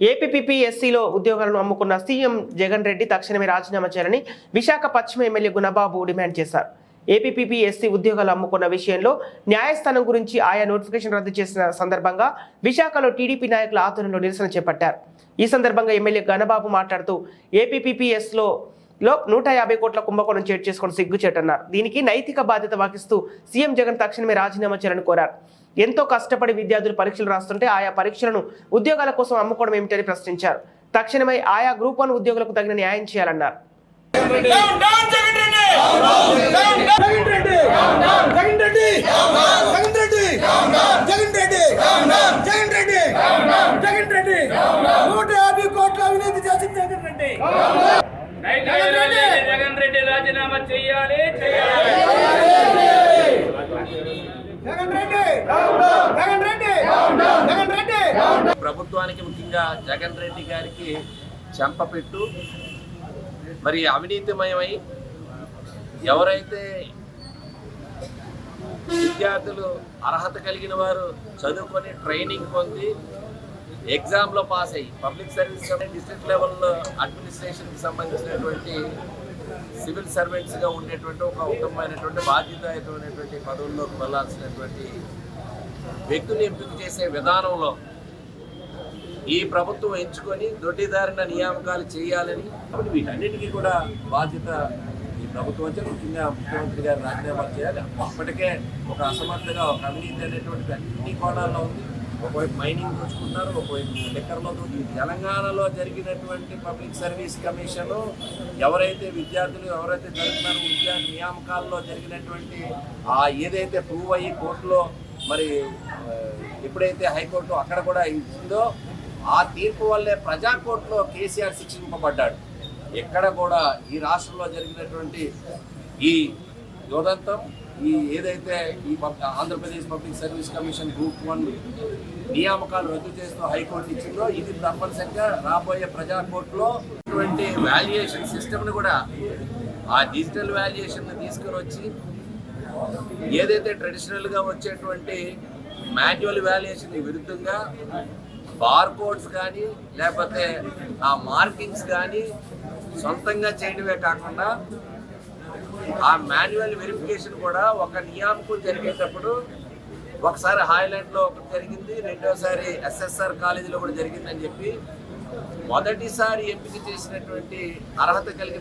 ఏపీపీఎస్సీలో ఉద్యోగాలను అమ్ముకున్న సీఎం జగన్ రెడ్డి తక్షణమే రాజీనామా చేయాలని విశాఖ పశ్చిమ ఎమ్మెల్యే గుణబాబు డిమాండ్ చేశారు. ఏపీపీపీఎస్సీ ఉద్యోగాలు అమ్ముకున్న విషయంలో న్యాయస్థానం గురించి ఆయా నోటిఫికేషన్ రద్దు చేసిన సందర్భంగా విశాఖలో టీడీపీ నాయకుల ఆధ్వర్యంలో నిరసన చేపట్టారు. ఈ సందర్భంగా ఎమ్మెల్యే గణబాబు మాట్లాడుతూ ఏపీపీపీఎస్లో లో నూట యాభై కోట్ల కుంభకోణం చేటు చేసుకుని సిగ్గుచేటన్నారు. దీనికి నైతిక బాధ్యత వహిస్తూ సీఎం జగన్ తక్షణమే రాజీనామా చేయాలని కోరారు. ఎంతో కష్టపడి విద్యార్థులు పరీక్షలు రాస్తుంటే ఆయా పరీక్షలను ఉద్యోగాల కోసం అమ్ముకోవడం ఏమిటని ప్రశ్నించారు. తక్షణమే ఆయా గ్రూప్ వన్ ఉద్యోగులకు తగిన న్యాయం చేయాలన్నారు. Down down Jagan Reddy. Jagan Reddy Jagan Reddy Jagan Reddy Jagan Reddy Jagan Reddy Jagan Reddy నూట యాభై కోట్ల అవినీతి చేసింది జగన్ రెడ్డి జగన్ రెడ్డి జగన్ రెడ్డి రాజీనామా చేయాలి చేయాలి జగన్ రెడ్డి జగన్ రెడ్డి జగన్ రెడ్డి ప్రభుత్వానికి ముఖ్యంగా జగన్ రెడ్డి గారికి చెంపపెట్టు. మరి అవినీతిమయమై ఎవరైతే విద్యార్థులు అర్హత కలిగిన వారు చదువుకొని ట్రైనింగ్ పొంది ఎగ్జామ్లో పాస్ అయ్యి పబ్లిక్ సర్వీస్ డిస్ట్రిక్ట్ లెవెల్లో అడ్మినిస్ట్రేషన్కి సంబంధించినటువంటి సివిల్ సర్వెంట్స్గా ఉండేటువంటి ఒక ఉత్తమమైనటువంటి బాధ్యతాయుతమైనటువంటి పదవుల్లోకి వెళ్ళాల్సినటువంటి వ్యక్తులు ఎంపిక చేసే విధానంలో ఈ ప్రభుత్వం ఎంచుకొని దొడ్డిదారిన నియామకాలు చేయాలని కాబట్టి వీటన్నిటికీ కూడా బాధ్యత ఈ ప్రభుత్వం వచ్చే ముఖ్యంగా ముఖ్యమంత్రి గారు రాజీనామా చేయాలి. అప్పటికే ఒక అసమర్థగా ఒక అవినీతి అనేటువంటి అన్ని కోణాల్లో ఉంది. ఒకవైపు మైనింగ్ దోచుకున్నారు ఒకవైపు లెక్కర్లో దోచు తెలంగాణలో జరిగినటువంటి పబ్లిక్ సర్వీస్ కమిషన్ ఎవరైతే విద్యార్థులు ఎవరైతే జరుగుతున్నారో విద్యా నియామకాల్లో జరిగినటువంటి ఆ ఏదైతే ప్రూవ్ అయ్యి కోర్టులో మరి ఎప్పుడైతే హైకోర్టు అక్కడ కూడా ఇచ్చిందో ఆ తీర్పు వల్లే ప్రజాకోర్టులో కేసీఆర్ శిక్షింపబడ్డాడు. ఎక్కడ కూడా ఈ రాష్ట్రంలో జరిగినటువంటి ఈ యోదంతం ఈ ఏదైతే ఈ Andhra Pradesh public service commission group one నియామకాలు రద్దు చేస్తూ హైకోర్టు ఇచ్చిందో ఇది తప్పనిసరిగా రాబోయే ప్రజా కోర్టులో ఇటువంటి వాల్యుయేషన్ సిస్టమ్ని కూడా ఆ డిజిటల్ వాల్యుయేషన్ తీసుకొని వచ్చి ఏదైతే ట్రెడిషనల్గా వచ్చేటువంటి మాన్యువల్ వాల్యుయేషన్ విరుద్ధంగా బార్ కోడ్స్ కానీ లేకపోతే ఆ మార్కింగ్స్ కానీ సొంతంగా చేయడమే కాకుండా ఆ మాన్యువల్ వెరిఫికేషన్ కూడా ఒక నియామకం జరిగేటప్పుడు ఒకసారి హాయ్లాండ్లో ఒకటి జరిగింది రెండోసారి ఎస్ఎస్ఆర్ కాలేజీలో కూడా జరిగిందని చెప్పి మొదటిసారి ఎంపిక చేసినటువంటి అర్హత కలిగిన